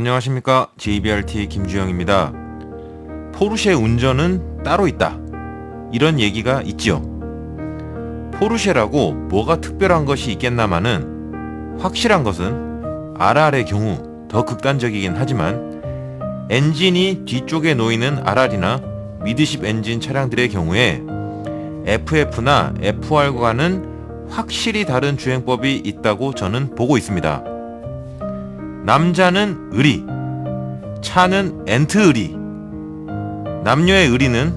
안녕하십니까 JBRT 김주영입니다. 포르쉐 운전은 따로 있다. 이런 얘기가 있지요. 포르쉐라고 뭐가 특별한 것이 있겠나마는 확실한 것은 RR의 경우 더 극단적이긴 하지만 엔진이 뒤쪽에 놓이는 RR이나 미드십 엔진 차량들의 경우에 FF나 FR과는 확실히 다른 주행법이 있다고 저는 보고 있습니다. 남자는 의리, 차는 엔트 의리. 남녀의 의리는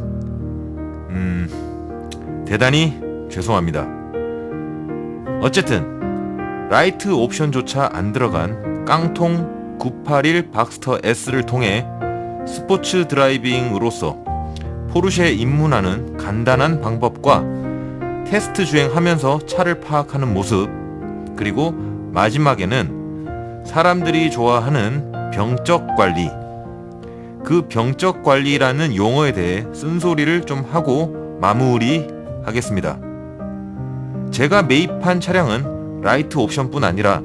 음 대단히 죄송합니다. 어쨌든 라이트 옵션조차 안 들어간 깡통 981 박스터 S를 통해 스포츠 드라이빙으로서 포르쉐에 입문하는 간단한 방법과 테스트 주행하면서 차를 파악하는 모습 그리고 마지막에는 사람들이 좋아하는 병적 관리. 그 병적 관리라는 용어에 대해 쓴소리를 좀 하고 마무리 하겠습니다. 제가 매입한 차량은 라이트 옵션뿐 아니라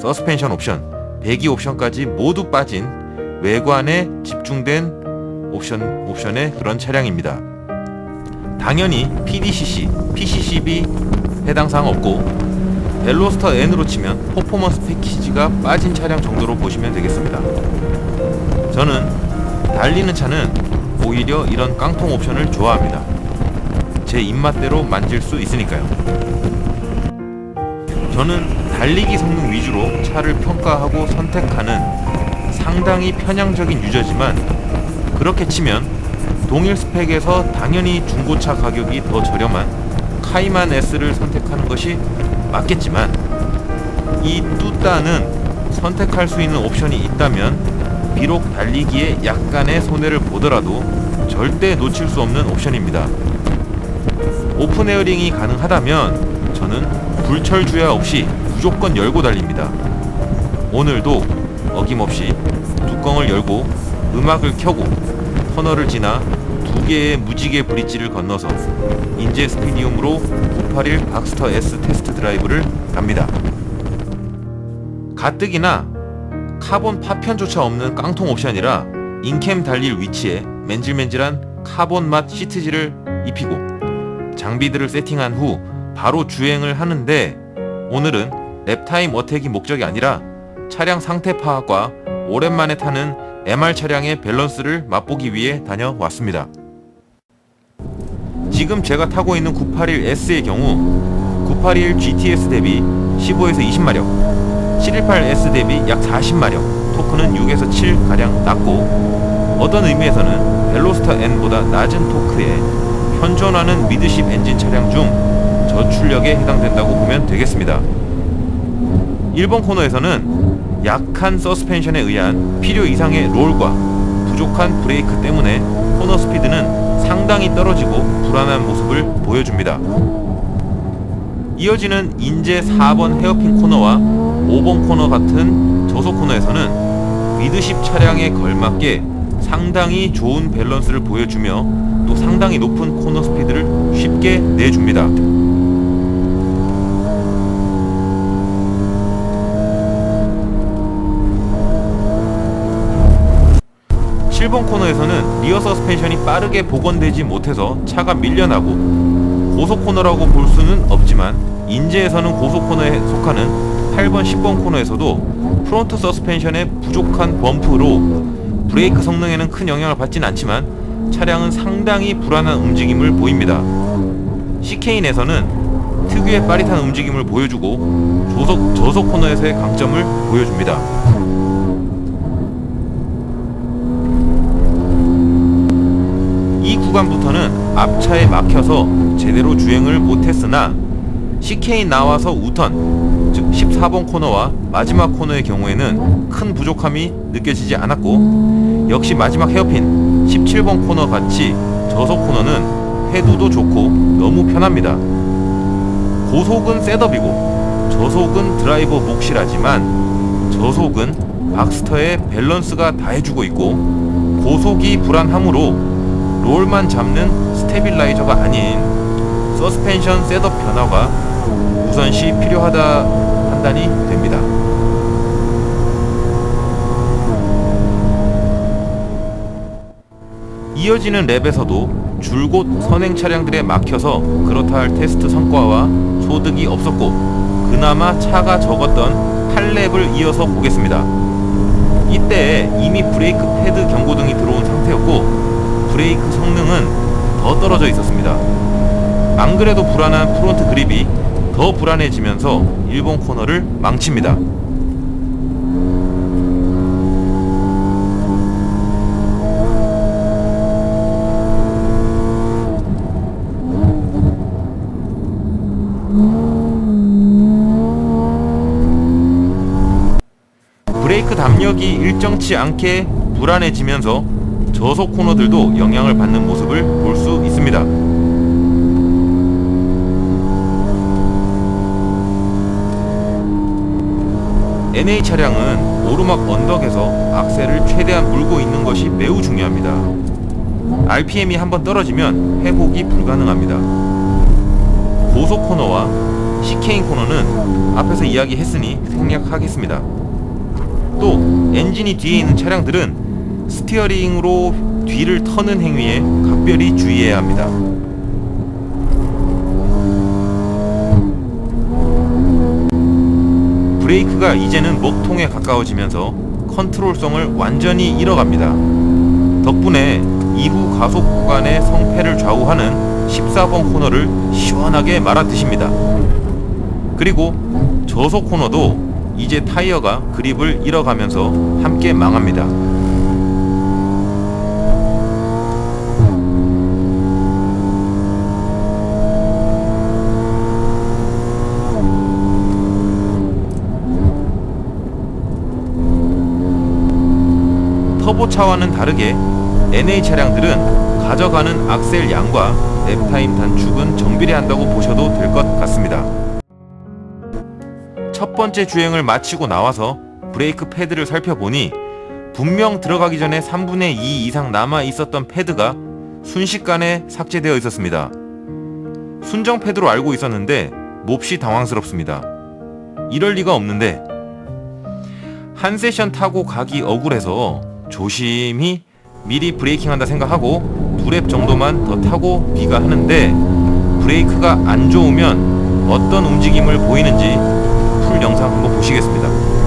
서스펜션 옵션, 배기 옵션까지 모두 빠진 외관에 집중된 옵션, 옵션의 그런 차량입니다. 당연히 PDCC, PCCB 해당 사항 없고 벨로스터 N으로 치면 퍼포먼스 패키지가 빠진 차량 정도로 보시면 되겠습니다. 저는 달리는 차는 오히려 이런 깡통 옵션을 좋아합니다. 제 입맛대로 만질 수 있으니까요. 저는 달리기 성능 위주로 차를 평가하고 선택하는 상당히 편향적인 유저지만 그렇게 치면 동일 스펙에서 당연히 중고차 가격이 더 저렴한 카이만 S를 선택하는 것이 맞겠지만 이 뚜따는 선택할 수 있는 옵션이 있다면 비록 달리기에 약간의 손해를 보더라도 절대 놓칠 수 없는 옵션입니다. 오픈 에어링이 가능하다면 저는 불철 주야 없이 무조건 열고 달립니다. 오늘도 어김없이 뚜껑을 열고 음악을 켜고 터널을 지나 두 개의 무지개 브릿지를 건너서 인제 스피디움으로 981 박스터 S 테스트 드라이브를 갑니다. 가뜩이나 카본 파편조차 없는 깡통 옵션이라 인캠 달릴 위치에 맨질맨질한 카본 맛 시트지를 입히고 장비들을 세팅한 후 바로 주행을 하는데 오늘은 랩타임 어택이 목적이 아니라 차량 상태 파악과 오랜만에 타는 MR 차량의 밸런스를 맛보기 위해 다녀왔습니다. 지금 제가 타고 있는 981S의 경우 981 GTS 대비 15에서 20마력, 718S 대비 약 40마력, 토크는 6에서 7 가량 낮고 어떤 의미에서는 벨로스터 N보다 낮은 토크에 현존하는 미드십 엔진 차량 중 저출력에 해당된다고 보면 되겠습니다. 1번 코너에서는 약한 서스펜션에 의한 필요 이상의 롤과 부족한 브레이크 때문에 코너 스피드는 상당히 떨어지고 불안한 모습을 보여줍니다. 이어지는 인제 4번 헤어핀 코너와 5번 코너 같은 저속 코너에서는 미드십 차량에 걸맞게 상당히 좋은 밸런스를 보여주며 또 상당히 높은 코너 스피드를 쉽게 내줍니다. 7번 코너에서는 리어 서스펜션이 빠르게 복원되지 못해서 차가 밀려나고 고속 코너라고 볼 수는 없지만 인제에서는 고속 코너에 속하는 8번 10번 코너에서도 프론트 서스펜션의 부족한 범프로 브레이크 성능에는 큰 영향을 받진 않지만 차량은 상당히 불안한 움직임을 보입니다. CK인에서는 특유의 빠릿한 움직임을 보여주고 조속, 저속 코너에서의 강점을 보여줍니다. 구간부터는 앞차에 막혀서 제대로 주행을 못했으나 CK 나와서 우턴 즉 14번 코너와 마지막 코너의 경우에는 큰 부족함이 느껴지지 않았고 역시 마지막 헤어핀 17번 코너 같이 저속 코너는 해도도 좋고 너무 편합니다. 고속은 셋업이고 저속은 드라이버 몫이라지만 저속은 박스터의 밸런스가 다 해주고 있고 고속이 불안하므로 롤만 잡는 스테빌라이저가 아닌 서스펜션 셋업 변화가 우선시 필요하다 판단이 됩니다. 이어지는 랩에서도 줄곧 선행 차량들에 막혀서 그렇다 할 테스트 성과와 소득이 없었고 그나마 차가 적었던 8랩을 이어서 보겠습니다. 이때 이미 브레이크 패드 경고등이 들어온 상태였고 브레이크 성능은 더 떨어져 있었습니다. 안 그래도 불안한 프론트 그립이 더 불안해지면서 일본 코너를 망칩니다. 브레이크 담력이 일정치 않게 불안해지면서 저속 코너들도 영향을 받는 모습을 볼 수 있습니다. NA 차량은 오르막 언덕에서 악셀을 최대한 물고 있는 것이 매우 중요합니다. RPM이 한번 떨어지면 회복이 불가능합니다. 고속 코너와 시케인 코너는 앞에서 이야기했으니 생략하겠습니다. 또 엔진이 뒤에 있는 차량들은 스티어링으로 뒤를 터는 행위에 각별히 주의해야 합니다. 브레이크가 이제는 목통에 가까워지면서 컨트롤성을 완전히 잃어갑니다. 덕분에 이후 가속 구간의 성패를 좌우하는 14번 코너를 시원하게 말아드십니다. 그리고 저속 코너도 이제 타이어가 그립을 잃어가면서 함께 망합니다. 터보차와는 다르게 NA 차량들은 가져가는 악셀 양과 랩타임 단축은 정비례 한다고 보셔도 될 것 같습니다. 첫 번째 주행을 마치고 나와서 브레이크 패드를 살펴보니 분명 들어가기 전에 3분의 2 이상 남아 있었던 패드가 순식간에 삭제되어 있었습니다. 순정 패드로 알고 있었는데 몹시 당황스럽습니다. 이럴 리가 없는데 한 세션 타고 가기 억울해서 조심히 미리 브레이킹한다 생각하고 두랩 정도만 더 타고 귀가하는데 브레이크가 안 좋으면 어떤 움직임을 보이는지 풀 영상 한번 보시겠습니다.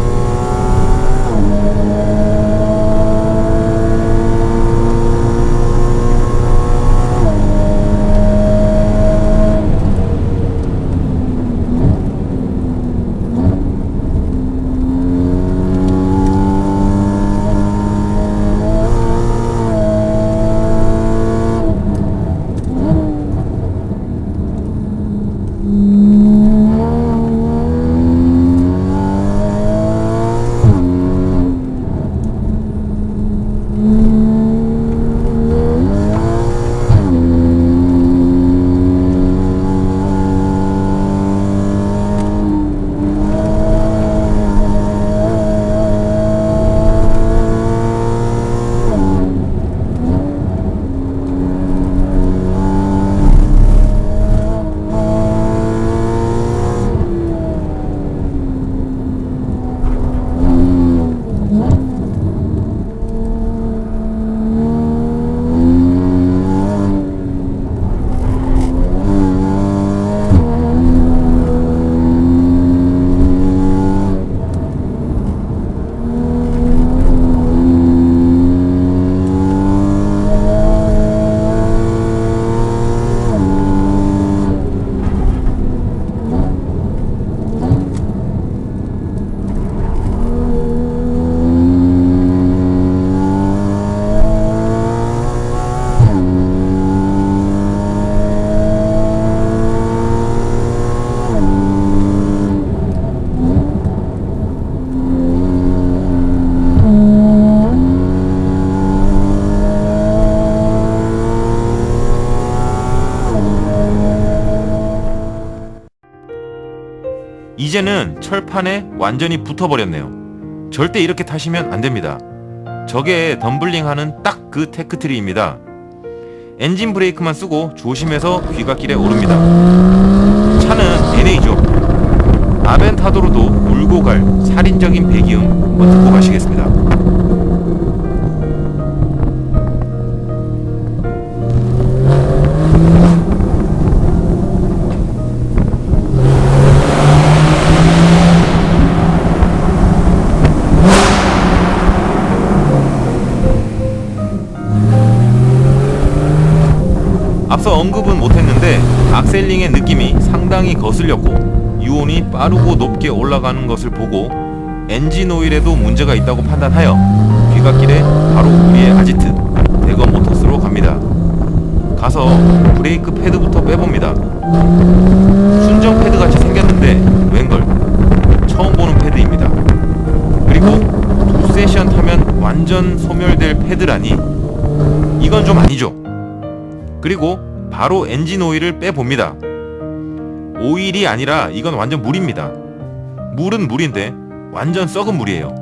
이제는 철판에 완전히 붙어버렸네요. 절대 이렇게 타시면 안 됩니다. 저게 덤블링하는 딱 그 테크트리입니다. 엔진 브레이크만 쓰고 조심해서 귀갓길에 오릅니다. 차는 NA죠. 아벤타도로도 울고 갈 살인적인 배기음 한번 듣고 가시겠습니다. 앞서 언급은 못했는데 악셀링의 느낌이 상당히 거슬렸고 유온이 빠르고 높게 올라가는 것을 보고 엔진 오일에도 문제가 있다고 판단하여 귀갓길에 바로 우리의 아지트 대거 모터스로 갑니다. 가서 브레이크 패드부터 빼봅니다. 순정 패드 같이 생겼는데 웬걸 처음 보는 패드입니다. 그리고 두 세션 타면 완전 소멸될 패드라니 이건 좀 아니죠. 그리고 바로 엔진 오일을 빼봅니다. 오일이 아니라 이건 완전 물입니다. 물은 물인데 완전 썩은 물이에요.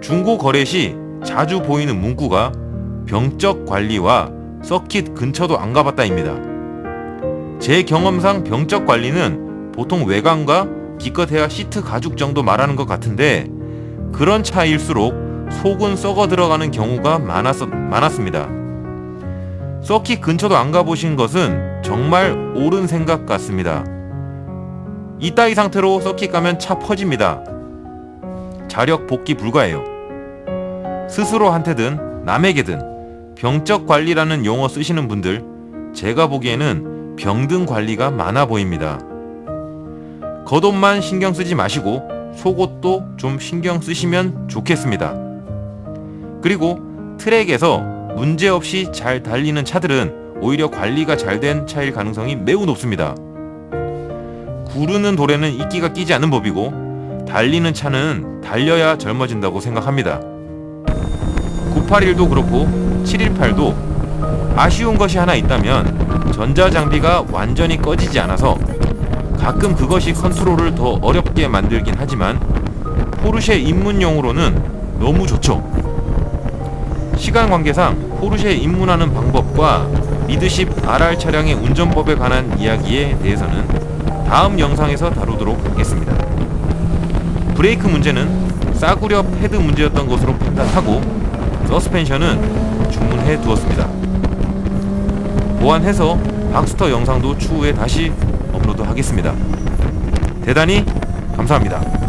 중고 거래 시 자주 보이는 문구가 병적 관리와 서킷 근처도 안 가봤다입니다. 제 경험상 병적 관리는 보통 외관과 기껏해야 시트 가죽 정도 말하는 것 같은데 그런 차일수록 속은 썩어 들어가는 경우가 많았, 많았습니다. 서킷 근처도 안 가보신 것은 정말 옳은 생각 같습니다. 이따위 상태로 서킷 가면 차 퍼집니다. 자력 복귀 불가해요. 스스로 한테든 남에게든 병적 관리라는 용어 쓰시는 분들 제가 보기에는 병든 관리가 많아 보입니다. 겉옷만 신경 쓰지 마시고 속옷도 좀 신경 쓰시면 좋겠습니다. 그리고 트랙에서 문제없이 잘 달리는 차들은 오히려 관리가 잘 된 차일 가능성이 매우 높습니다. 구르는 돌에는 이끼가 끼지 않는 법이고 달리는 차는 달려야 젊어진다고 생각합니다. 981도 그렇고 718도 아쉬운 것이 하나 있다면 전자장비가 완전히 꺼지지 않아서 가끔 그것이 컨트롤을 더 어렵게 만들긴 하지만 포르쉐 입문용으로는 너무 좋죠. 시간 관계상 포르쉐에 입문하는 방법과 미드십 RR 차량의 운전법에 관한 이야기에 대해서는 다음 영상에서 다루도록 하겠습니다. 브레이크 문제는 싸구려 패드 문제였던 것으로 판단하고 서스펜션은 주문해 두었습니다. 보완해서 박스터 영상도 추후에 다시 업로드하겠습니다. 대단히 감사합니다.